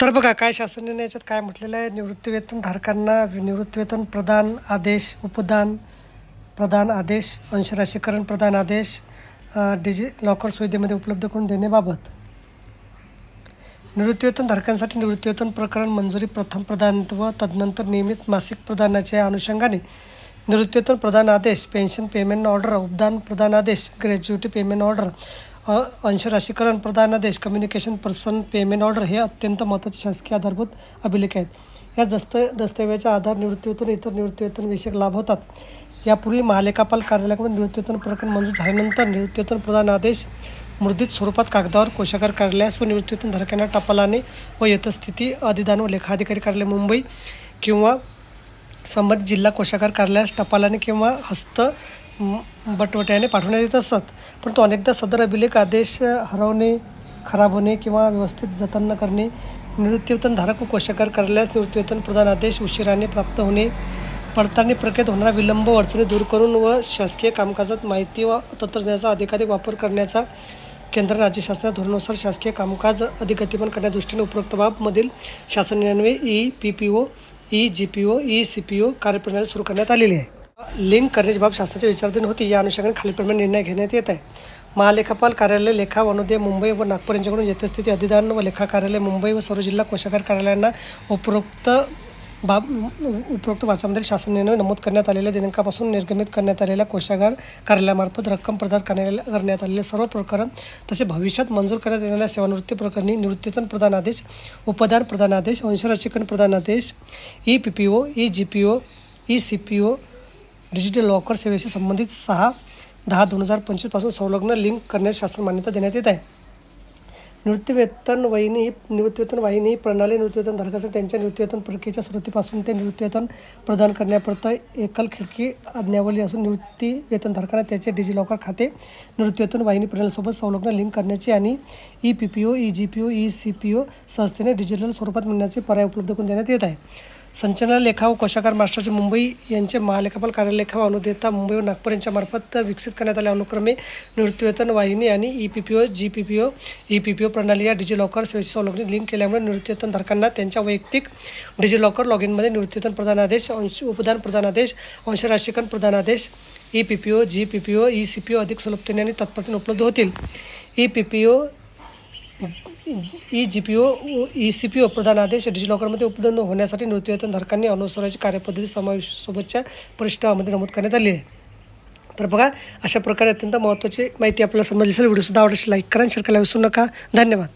तर बघा काय शासन निर्णय याच्यात काय म्हटलेलं आहे? निवृत्तीवेतन धारकांना निवृत्तीवेतन प्रदान आदेश उपदान प्रदान आदेश अंशराशीकरण प्रदान आदेश डिजि लॉकर सुविधेमध्ये उपलब्ध करून देण्याबाबत. निवृत्तीवेतन धारकांसाठी निवृत्तीवेतन प्रकरण मंजुरी प्रथम प्रदान व तदनंतर नियमित मासिक प्रदानाच्या अनुषंगाने निवृत्तीवेतन प्रदान आदेश पेन्शन पेमेंट ऑर्डर उपदान प्रदान आदेश ग्रॅज्युटी पेमेंट ऑर्डर अंशराशीकरण प्रदान आदेश कम्युनिकेशन पर्सन पेमेंट ऑर्डर हे अत्यंत महत्त्वाचे शासकीय आधारभूत अभिलेख आहेत. या दस्त दस्तऐवजाचा आधार निवृत्तीवेतन इतर निवृत्तीवेतन विषयक लाभ होतात. यापूर्वी महालेखापाल कार्यालयाकडून निवृत्तीवेतन प्रकरण मंजूर झाल्यानंतर निवृत्तीवेतन प्रदान आदेश मुद्रित स्वरूपात कागदावर कोशागार कार्यालयास व निवृत्तीवेतन धारकांना टपालाने व यथस्थिती अधिदान व लेखाधिकारी कार्यालय मुंबई किंवा संबंधित जिल्हा कोशागार कार्यालयास टपालाने किंवा हस्त बटवट्याने पाठवण्यात येत असतात परंतु अनेकदा सदर अभिलेख आदेश हरवणे खराब होणे किंवा व्यवस्थित जतन न करणे निवृत्तीवेतन धारक व कोशागार कार्यालयास निवृत्तीवेतन प्रदान आदेश उशिराने प्राप्त होणे पडताळणी प्रक्रियेत होणारा विलंब अडचणी दूर करून व शासकीय कामकाजात माहिती व तंत्रज्ञानाचा अधिकाधिक वापर करण्याचा केंद्र राज्य शासनाच्या धोरणानुसार शासकीय कामकाज अधिक गतिमान करण्याच्या दृष्टीने उपरोक्त बाबमधील शासन निर्णय E P P O E G P O E C P O कार्यप्रणाली सुरू करण्यात आलेली आहे. लिंक करण्याची बाब शासनाच्या विचारधीन होती. या अनुषंगाने खालीलप्रमाणे निर्णय घेण्यात येत आहे. महालेखापाल कार्यालय लेखा वनोदय मुंबई व नागपूर यांच्याकडून यथस्थिती अधिदान व लेखा कार्यालय मुंबई व सर्व जिल्हा कोशागार कार्यालयांना उपरोक्त बाब उपरोक्त वाचामध्ये शासन निर्णय नमूद करण्यात आलेल्या दिनांकापासून निर्गमित करण्यात आलेल्या कोशागार कार्यालयामार्फत रक्कम प्रदान करण्या करण्यात आलेले सर्व प्रकरण तसे भविष्यात मंजूर करण्यात येणाऱ्या सेवानिवृत्ती प्रकरणी निवृत्तीतन प्रदान आदेश उपदान प्रदान आदेश अंशराशीकरण प्रदान आदेश E P P O E G P O E C P O digital locker सेवेशी संबंधित सहा दहा दोन हजार पंचवीसपासून संलग्न लिंक करण्यास शासन मान्यता देण्यात येत आहे. निवृत्तीवेतन वाहिनी ही निवृत्तीवेतन वाहिनी ही प्रणाली निवृत्तीवेतन धारकासाठी त्यांच्या निवृत्तीवेतन प्रक्रियेच्या सुरुवातीपासून ते निवृत्तीवेतन प्रदान करण्यापर्यंत एकल खिडकी आज्ञावली असून निवृत्तीवेतन धारकांना त्याचे डिजिलॉकर खाते निवृत्तीवेतन वाहिनी प्रणालीसोबत संलग्न लिंक करण्याची आणि E P P O E G P O E C P O संस्थेने डिजिटल स्वरूपात मिळण्याचे पर्याय उपलब्ध करून देण्यात येत आहे. संचलन लेखा व कोशागार मास्टरचे मुंबई यांचे महालेखापाल कार्यालेखा व अनुदेता मुंबई व नागपूर यांच्या मार्फत विकसित करण्यात आल्या अनुक्रमे निवृत्तीवेतन वाहिनी आणि E P P O G P P O E P P O प्रणाली या डिजिलॉकर सेवेशी लॉगिन लिंक केल्यामुळे निवृत्तीवेतन धारकांना त्यांच्या वैयक्तिक डिजिलॉकर लॉग इनमध्ये निवृत्तीवेतन प्रदान आदेश अंश उपदान प्रदान आदेश अंशराशीकरण प्रदान आदेश E P P O G P P O E C P O अधिक सुलभतेने आणि तत्परतेने उपलब्ध होतील. E P P O E G P O E C P O प्रदान आदेश डिजिलॉकरमध्ये उपलब्ध होण्यासाठी नृत्यवेतनधारकांनी अनुसराची कार्यपद्धती समावेश सोबतच्या परिष्ठामध्ये नमूद करण्यात आली आहे. तर बघा अशा प्रकारे अत्यंत महत्त्वाची माहिती आपल्याला समजली असेल. व्हिडिओसुद्धा आवडल्यास लाईक करा शेअर करायला विसरू नका. धन्यवाद.